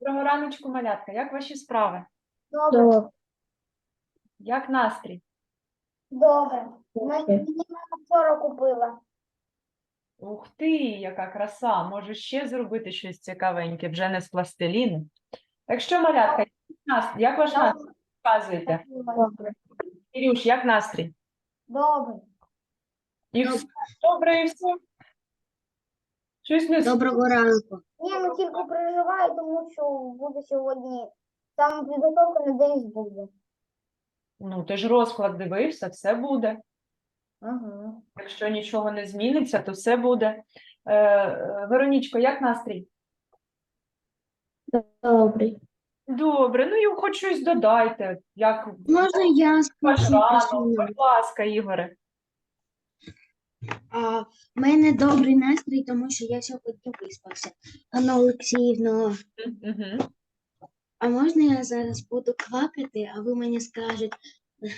Доброго раночку, малятка. Як ваші справи? Добре. Як настрій? Добре. Мені мама вчора купила. Ух ти, яка краса! Можеш ще зробити щось цікавеньке, вже не з пластиліну. Так що, малятка, як нас- як ваш настрій? Показуйте. Добре. Ірюш, як настрій? Добре. І все добре, і все. Щось не Доброго ранку. Ні, ну тільки переживаю, тому що буде сьогодні там підготовка на день буде. Ну, ти ж розклад дивився, все буде. Ага. Якщо нічого не зміниться, то все буде. Е, е, Веронічко, як настрій? Добрий. Добре, ну і хоч щось додайте. Як Можна я скажу? Будь ласка, Ігоре. А, в мене добрий настрій, тому що я сьогодні виспався. Анна Олексіївна, Угу. а можна я зараз буду квакати, а ви мені скажете,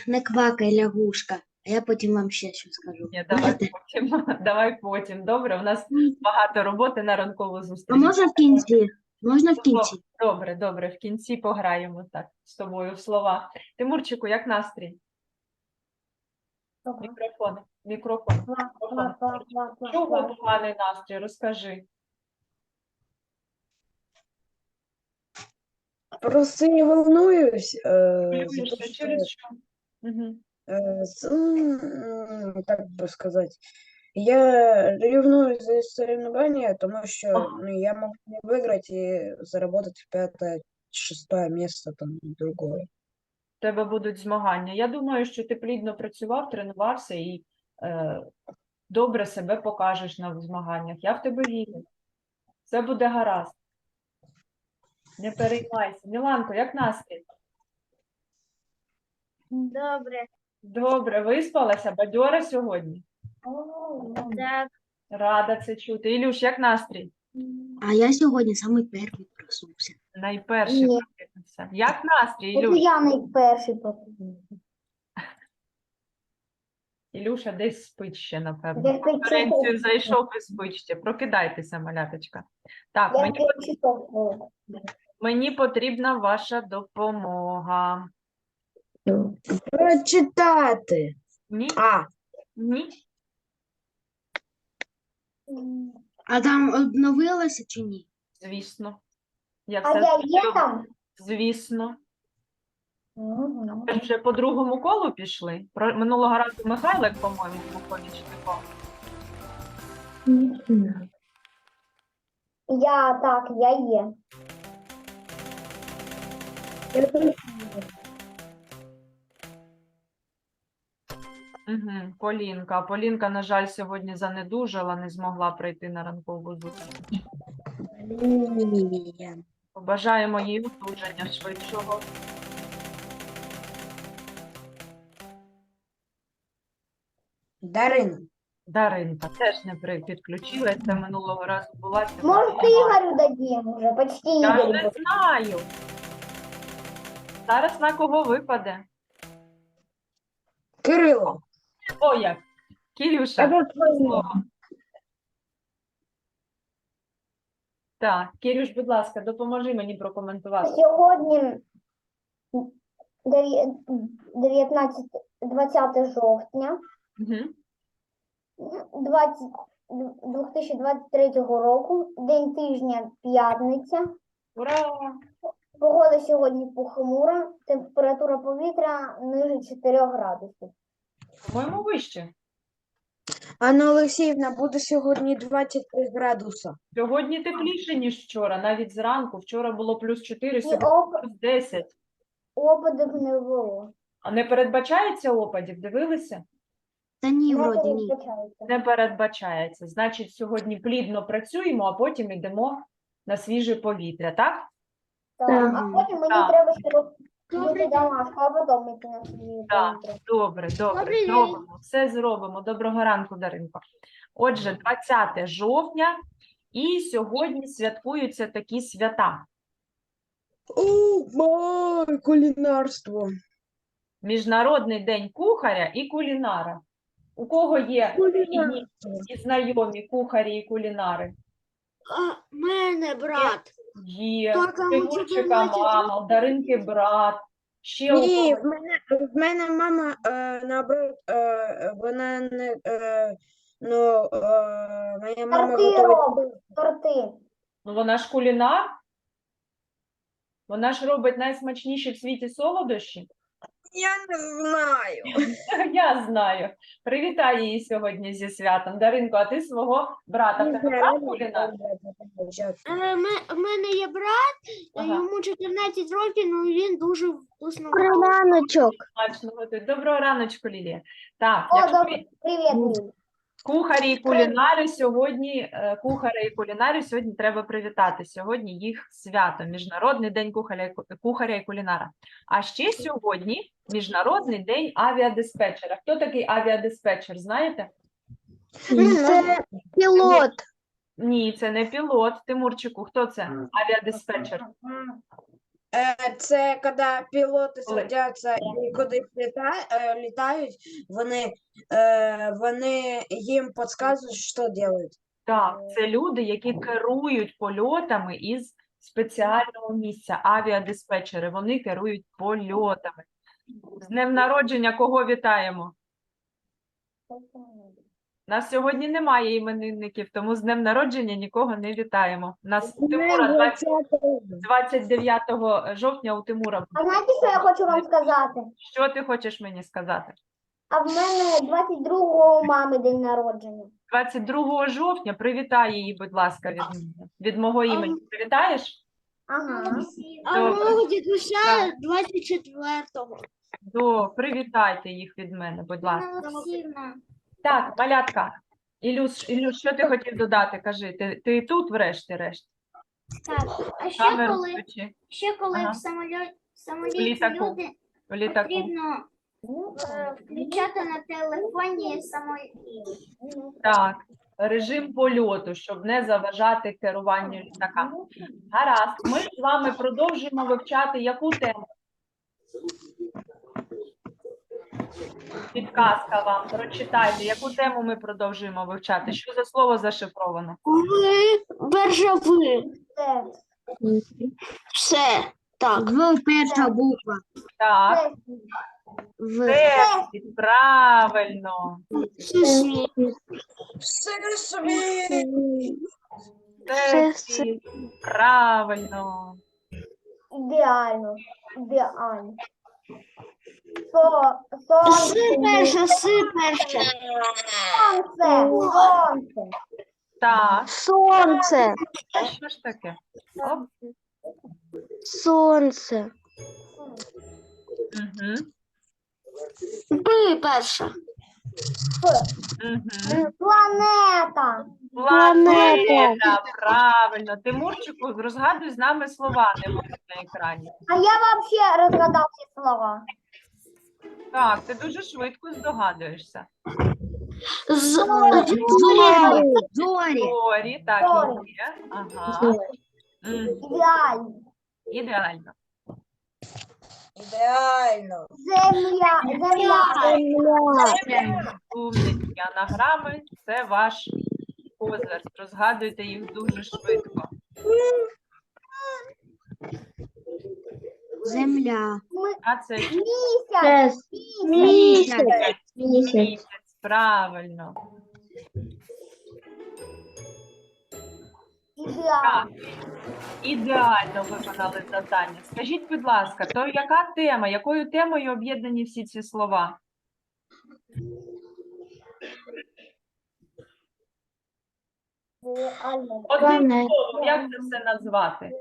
не квакай, лягушка, а я потім вам ще щось скажу. Ні, давай Можете? потім. Давай потім. Добре, у нас багато роботи на ранкову А зустріч. можна в кінці? Можна в кінці? Добре, добре, в кінці пограємо так з тобою в слова. Тимурчику, як настрій? Добре. Мікрофон. Мікрофон. Ква, ква, Мікрофон. ква, ква, ква, Чого ква. поганий настрій? Розкажи. Просто не волнуюсь, э, за Хвилюєшся то, что, через що? Угу. э, с- м, как бы сказать, я ревную за соревнования, потому что Ага. ну, я могу не выиграть и заработать пятое, шестое место там другое. Тебе будуть змагання. Я думаю, що ти плідно працював, тренувався і е, добре себе покажеш на змаганнях. Я в тебе вірю. Все буде гаразд. Не переймайся. Міланко, як настрій? Добре. Добре, виспалася, бадьора сьогодні. Так. Рада це чути. Ілюш, як настрій? А я сьогодні самий перший проснувся. Найперший Ні. прокинувся. Як настрій, От Ілюш? я найперший потрібен. Ілюша десь спить ще, напевно. Я В конференцію зайшов і спить ще. Прокидайтеся, маляточка. Так, Я мені, п'ять мені потрібна ваша допомога. Прочитати. Ні? А, Ні? А там обновилося чи ні? Звісно. Я А я є зроблю. там? Звісно. Ви ж вже по другому колу пішли. Про минулого разу Михайлик, по-моєму, був помічником. Я так, я є. Угу. Полінка. Полінка, на жаль, сьогодні занедужала, не змогла прийти на ранкову зустріч. Побажаємо їй одужання швидшого. Дарина. Даринка теж не підключилася минулого разу була. Может, немає. Дадим уже? Почти Я ж Игорю. не знаю. Зараз на кого випаде? Кирило. О, як? Кирюша, твоє. слово. Так, Кирюш, будь ласка, допоможи мені прокоментувати. Сьогодні 19, 20 жовтня Угу. 20, 2023 року, день тижня, п'ятниця. Ура! Погода сьогодні похмура, температура повітря ниже 4 градусів. По-моєму, вище. Анна Олексіївна, буде сьогодні 23 градуса. Сьогодні тепліше, ніж вчора, навіть зранку. Вчора було плюс 4, сьогодні оп- плюс 10. опадів не було. А не передбачається опадів? Дивилися? Та ні, Не вроді ні. передбачається. Не передбачається. Значить, сьогодні плідно працюємо, а потім йдемо на свіже повітря, так? Так. А потім мені Так. треба ще робити домашку, а потім Так. Добре, добре, Добрий зробимо, все зробимо. Доброго ранку, Даринко. Отже, 20 жовтня, і сьогодні святкуються такі свята. О, кулінарство. Міжнародний день кухаря і кулінара. У кого є рідні Кулінарство. і знайомі кухарі і кулінари? А, мене брат. Є. Так, Тимурчика мама, Даринки брат. Ще Ні, в мене, в мене мама е, наоборот, е, вона не е, ну, е, моя мама Торти готує робить, торти. Ну, вона ж кулінар. Вона ж робить найсмачніші в світі солодощі. Я не знаю. Я знаю. Привітай її сьогодні зі святом. Даринко, а ти свого брата в тебе брат кулінар? Е, мене є брат, е, Ага. йому 14 років, але він дуже вкусно. Раночок. Готує. Доброго раночку, Лілія. Так, О, якщо добре. Привіт, Ліль. Кухарі і кулінари сьогодні, е, кухарі і кулінари сьогодні треба привітати. Сьогодні їх свято, Міжнародний день кухаря, і кухаря і кулінара. А ще сьогодні Міжнародний день авіадиспетчера. Хто такий авіадиспетчер, знаєте? Це пілот. Ні, це не пілот. Тимурчику, хто це? Авіадиспетчер. Е, Це коли пілоти садяться і кудись літа, е, літають, вони, е, вони їм підказують, що робити. Так, це люди, які керують польотами із спеціального місця, авіадиспетчери. Вони керують польотами. З днем народження кого вітаємо? Нас сьогодні немає іменинників, тому з днем народження нікого не вітаємо. Нас Тимура 20 29 жовтня у Тимура. А знаєте, що я хочу вам сказати? Що ти хочеш мені сказати? А в мене 22-го у мами день народження. 22 жовтня привітай її, будь ласка, від мене. Від мого імені. Привітаєш? Ага. А Добре. мого дідуся Так. 24-го. До, привітайте їх від мене, будь ласка. Так, малятка. Ілюш, Ілюш, що ти хотів додати? Кажи, ти, ти тут врешті-решт? Так, а ще Камеру коли, включи ще коли Ага. в самоліті, В самоліті літаку. люди в літаку. потрібно е, включати на телефоні самоліт. Так, режим польоту, щоб не заважати керуванню літака. Гаразд, ми з вами продовжимо вивчати яку тему? Підказка вам, прочитайте, яку тему ми продовжуємо вивчати? Що за слово зашифровано? Ви, перша ви. Все. Так. В перша буква. Так, В. Всесвіт, правильно. Всесвіт. Все собі. Всесвіт, правильно. ідеально. Ідеально. Со, сонце, Си перша, си перша. сонце, сонце. Так, Сонце, а що ж таке? Оп. сонце. Угу. Пи перша. Угу. Планета. Планета, правильно. Тимурчику, розгадуй з нами слова, не можна на екрані. А я вообще разгадал все слова. Так, ти дуже швидко здогадуєшся. З... Зорі. Зорі. Зорі, так Зорі. є. Ага. Зорі. Ідеально. Ідеально. Ідеально. Земля, земля. Умнички, анаграми це ваш козир. Розгадуйте їх дуже швидко. Земля. А це? Місяць. Місяць. місяць. Правильно. Ідеально. Так. Ідеально виконали завдання. Скажіть, будь ласка, то яка тема? Якою темою об'єднані всі ці слова? Одним словом, як це все назвати?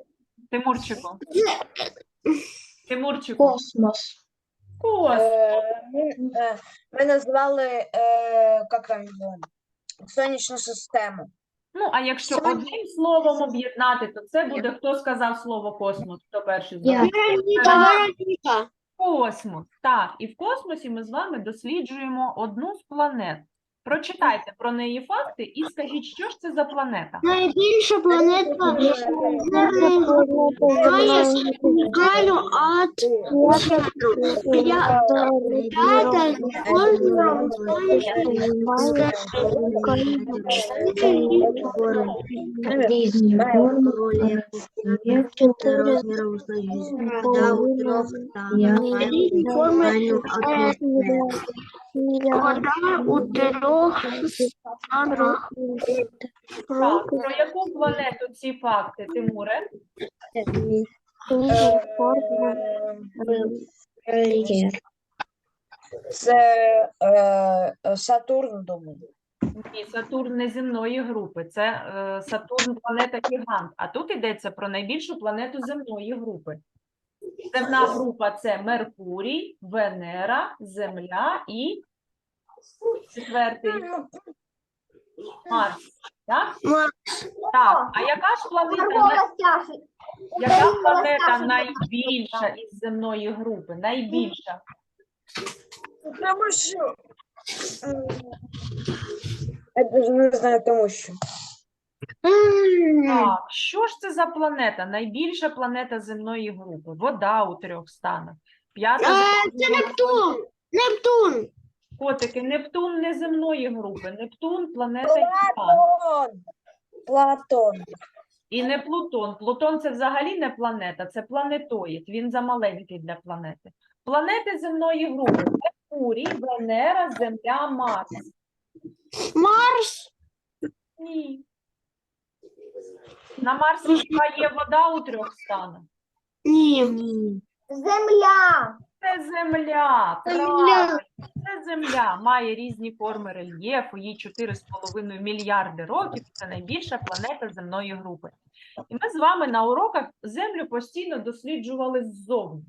Тимурчику. Тимурчику. Космос. Кос. Е, ми, е, ми назвали, е, як там його, сонячну систему. Ну, а якщо Сьогодні- одним словом об'єднати, то це буде хто сказав слово космос? Хто перший Я. зробив? Вероніка. Космос. Так, і в космосі ми з вами досліджуємо одну з планет. Прочитайте про неї факти і скажіть, що ж це за планета. Найбільша планета має центру. П'ята Різні форми, чотири Різні форми, крайню атмосферу. Вода у трьох станах. Так, про яку планету ці факти, Тимуре? Е, Це е, Сатурн, думаю. Ні, Сатурн не земної групи, це е, Сатурн планета Гігант. А тут йдеться про найбільшу планету земної групи. Земна група це Меркурій, Венера, Земля і четвертий Марс. Так? Так, а яка ж планета, яка планета найбільша із земної групи? Найбільша? Тому що. Я даже не знаю, тому що. Так, що ж це за планета? Найбільша планета земної групи. Вода у трьох станах. П'ята Е, Це Нептун. Нептун. Котики, Нептун не земної групи. Нептун планета Гігант. Платон! Платон. І не Плутон. Плутон це взагалі не планета, це планетоїд. Він замаленький для планети. Планети земної групи Меркурій, Венера, Земля, Марс. Марс. Ні. На Марсі хіба є вода у трьох станах. Ні. Земля. Це земля, правильно, це земля, має різні форми рельєфу, їй 4,5 мільярди років, це найбільша планета земної групи. І ми з вами на уроках Землю постійно досліджували ззовні.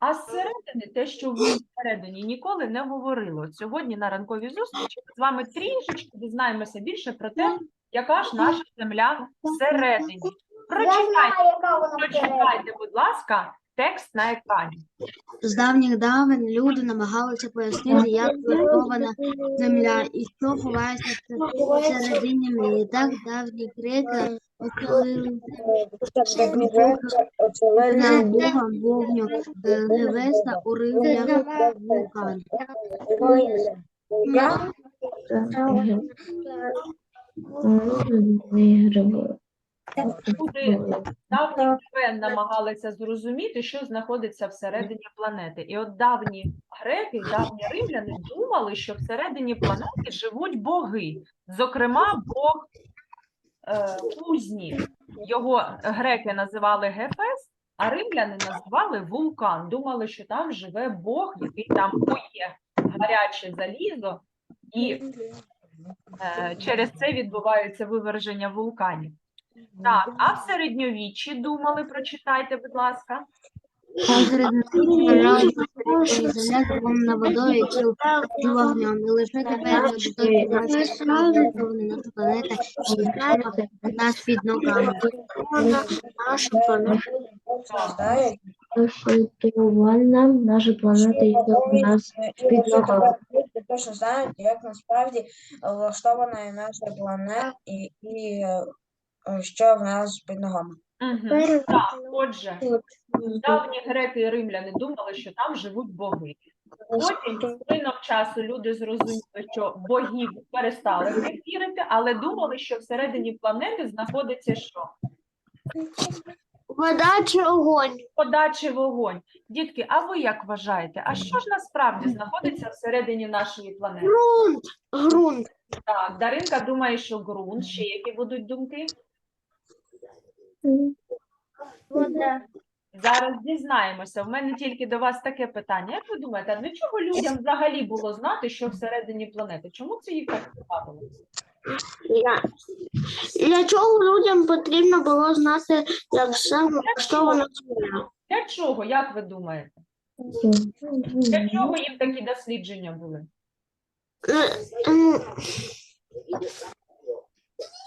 А зсередини, те, що всередині ніколи не говорило. От Сьогодні на ранковій зустрічі ми з вами трішечки дізнаємося більше про те, яка ж наша земля всередині. Прочитайте, прочитайте, будь ласка, текст на екрані. З давніх давен люди намагалися пояснити, як влаштована земля і що ховається всередині неї. Так давні греки оселили над богом вогню е, Гевеса у ривнях вулкану. Люди давні ген намагалися зрозуміти, що знаходиться всередині планети. І от давні греки, давні римляни думали, що всередині планети живуть боги. Зокрема, Бог е, кузні. Його греки називали Гефес, а римляни називали вулкан. Думали, що там живе Бог, який там кує гаряче залізо, і е, через це відбуваються виверження вулканів. Так, а в середньовіччі думали, прочитайте, будь ласка. Що земля заповнена водою і і вогнем. І лише тепер будуть наша планета і нас під ногами. Планета. наша планета, яка у нас під ногами. Люди точно знають, як насправді влаштована наша планета і, і е, що в нас під ногами. Угу. Так, отже, давні греки і римляни думали, що там живуть боги. Потім, з плином часу, люди зрозуміли, що богів перестали в них вірити, але думали, що всередині планети знаходиться що? Вода чи огонь? Вода чи вогонь. Дітки, а ви як вважаєте? А що ж насправді знаходиться всередині нашої планети? Грунт. Грунт. Так, Даринка думає, що ґрунт. Ще які будуть думки? Вода. Зараз дізнаємося. В мене тільки до вас таке питання. Як ви думаєте, а для чого людям взагалі було знати, що всередині планети? Чому це їх так цікавило? Я- Для чого людям потрібно було знати, як саме влаштована земля? Для чого, як ви думаєте? Для чого їм такі дослідження були? Е,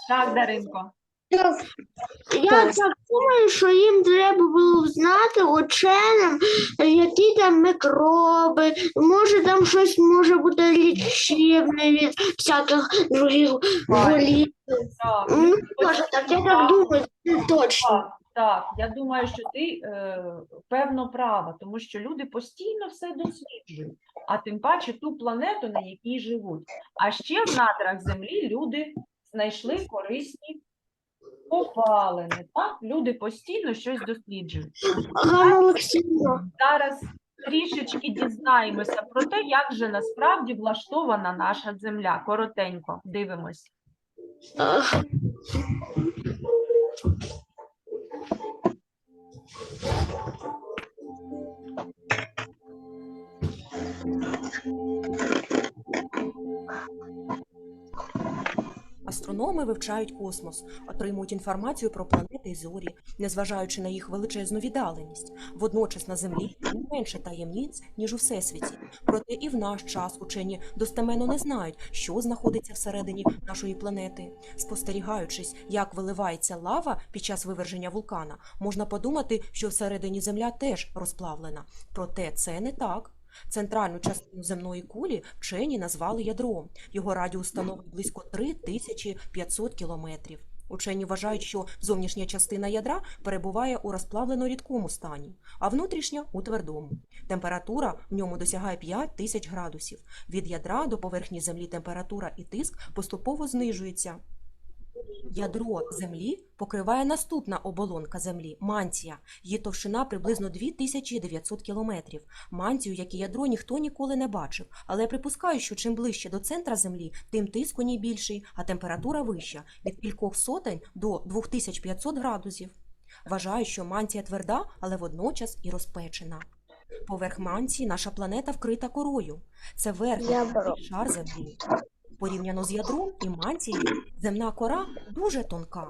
Так, Даринко. Я так думаю, що їм треба було знати ученим, які там мікроби, може там щось може бути лічебне від всяких других болів. Так, Ну, може, так, я так думаю, точно. Так, я думаю, що ти е, певно права, тому що люди постійно все досліджують, а тим паче ту планету, на якій живуть. А ще в надрах землі люди знайшли корисні попалини. Так? Люди постійно щось досліджують. Ганна Олексійовна, Зараз трішечки дізнаємося про те, як же насправді влаштована наша земля. Коротенько дивимось. е, Астрономи вивчають космос, отримують інформацію про планети і зорі, незважаючи на їх величезну віддаленість. Водночас на Землі не менше таємниць, ніж у всесвіті. Проте і в наш час учені достеменно не знають, що знаходиться всередині нашої планети. Спостерігаючись, як виливається лава під час виверження вулкана, можна подумати, що всередині Земля теж розплавлена. Проте це не так. Центральну частину земної кулі вчені назвали ядром. Його радіус становить близько 3500 кілометрів. Учені вважають, що зовнішня частина ядра перебуває у розплавлено рідкому стані, а внутрішня у твердому. Температура в ньому досягає 5000 градусів. Від ядра до поверхні землі температура і тиск поступово знижуються. Ядро землі покриває наступна оболонка землі мантія. Її товщина приблизно 2900 кілометрів. Мантію, як і ядро, ніхто ніколи не бачив, але припускаю, що чим ближче до центра землі, тим тиск у ній більший, а температура вища від кількох сотень до 2500 градусів. Вважаю, що мантія тверда, але водночас і розпечена. Поверх мантії наша планета вкрита корою. Це верхній шар землі. Порівняно з ядром і мантією, земна кора дуже тонка.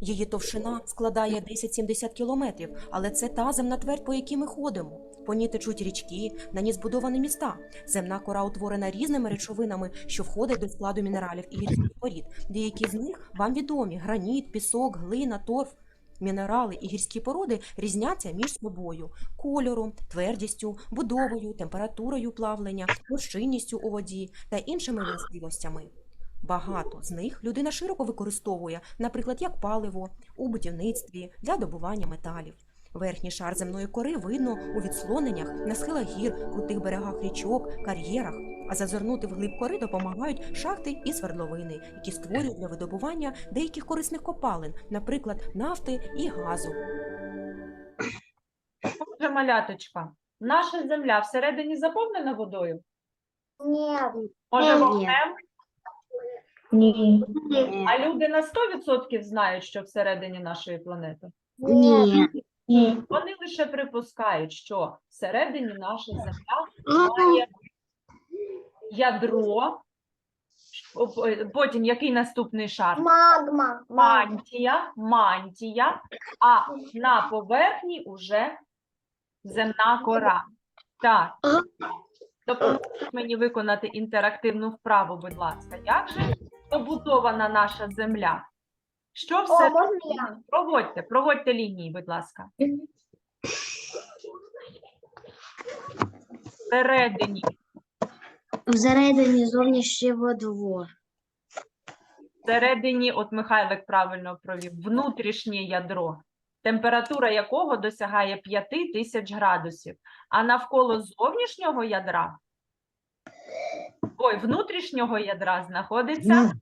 Її товщина складає 10-70 кілометрів, але це та земна твердь, по якій ми ходимо. По ній течуть річки, на ній збудовані міста. Земна кора утворена різними речовинами, що входять до складу мінералів і гірських порід. Деякі з них вам відомі: граніт, пісок, глина, торф. Мінерали і гірські породи різняться між собою кольором, твердістю, будовою, температурою плавлення, розчинністю у воді та іншими властивостями. Багато з них людина широко використовує, наприклад, як паливо у будівництві для добування металів. Верхній шар земної кори видно у відслоненнях на схилах гір, крутих берегах річок, кар'єрах. А зазирнути вглиб кори допомагають шахти і свердловини, які створюють для видобування деяких корисних копалин, наприклад, нафти і газу. Отже, маляточка, наша земля всередині заповнена водою? Ні. Може, вогнем? Ні. А люди на 100% знають, що всередині нашої планети? Ні. Ні. Вони лише припускають, що всередині наша земля має ядро, потім який наступний шар? Магма. Мантія, мантія, а на поверхні уже земна кора. Так. Допоможіть мені виконати інтерактивну вправу, будь ласка. Як же побудована наша земля? Що О, все можна я? проводьте, проводьте лінії, будь ласка. Всередині Всередині зовнішній водовор. Всередині, от Михайлик правильно провів, внутрішнє ядро, температура якого досягає 5000 градусів, а навколо зовнішнього ядра, ой, внутрішнього ядра знаходиться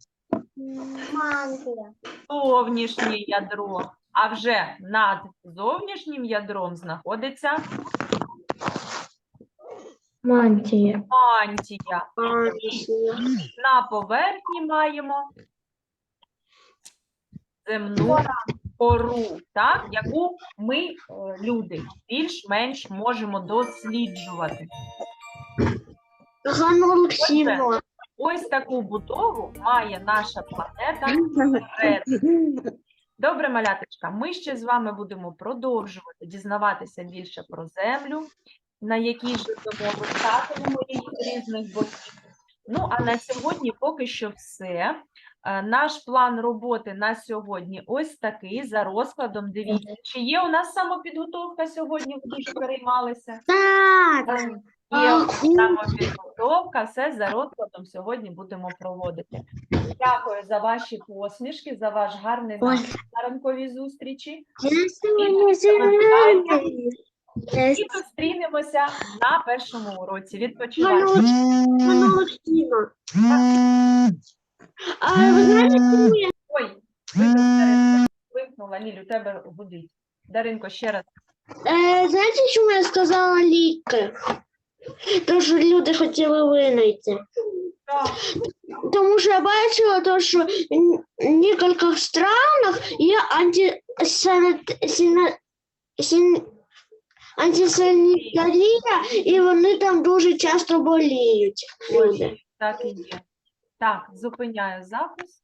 Зовнішнє ядро, а вже над зовнішнім ядром знаходиться Мантія. мантія. На поверхні маємо земну кору, так, яку ми, е, люди, більш-менш можемо досліджувати. Олексійовна. Ось таку будову має наша планета. Добре, маляточка, ми ще з вами будемо продовжувати дізнаватися більше про землю, на якій живемо, вивчатимемо її з різних боків. Ну, а на сьогодні поки що все. Е, Наш план роботи на сьогодні ось такий за розкладом. Дивіться, чи є у нас самопідготовка сьогодні, ви дуже переймалися? Так. Є Ах, самопідготовка, все за розкладом сьогодні будемо проводити. Дякую за ваші посмішки, за ваш гарний настрій на ранковій зустрічі. І І зустрінемося на першому уроці. Відпочивайте. А ви знаєте, чому я Ой, вимкнула. Ліль, у тебе гудить. Даринко, ще раз. Е, знаєте, чому я сказала ліки? Тому що люди хотіли винайти. Так, Тому що я бачила, то, що в некількох странах є антисанітарія, і вони там дуже часто боліють. Люди. так і є. Так, зупиняю запис.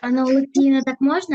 Анна Олексіївна, так можна?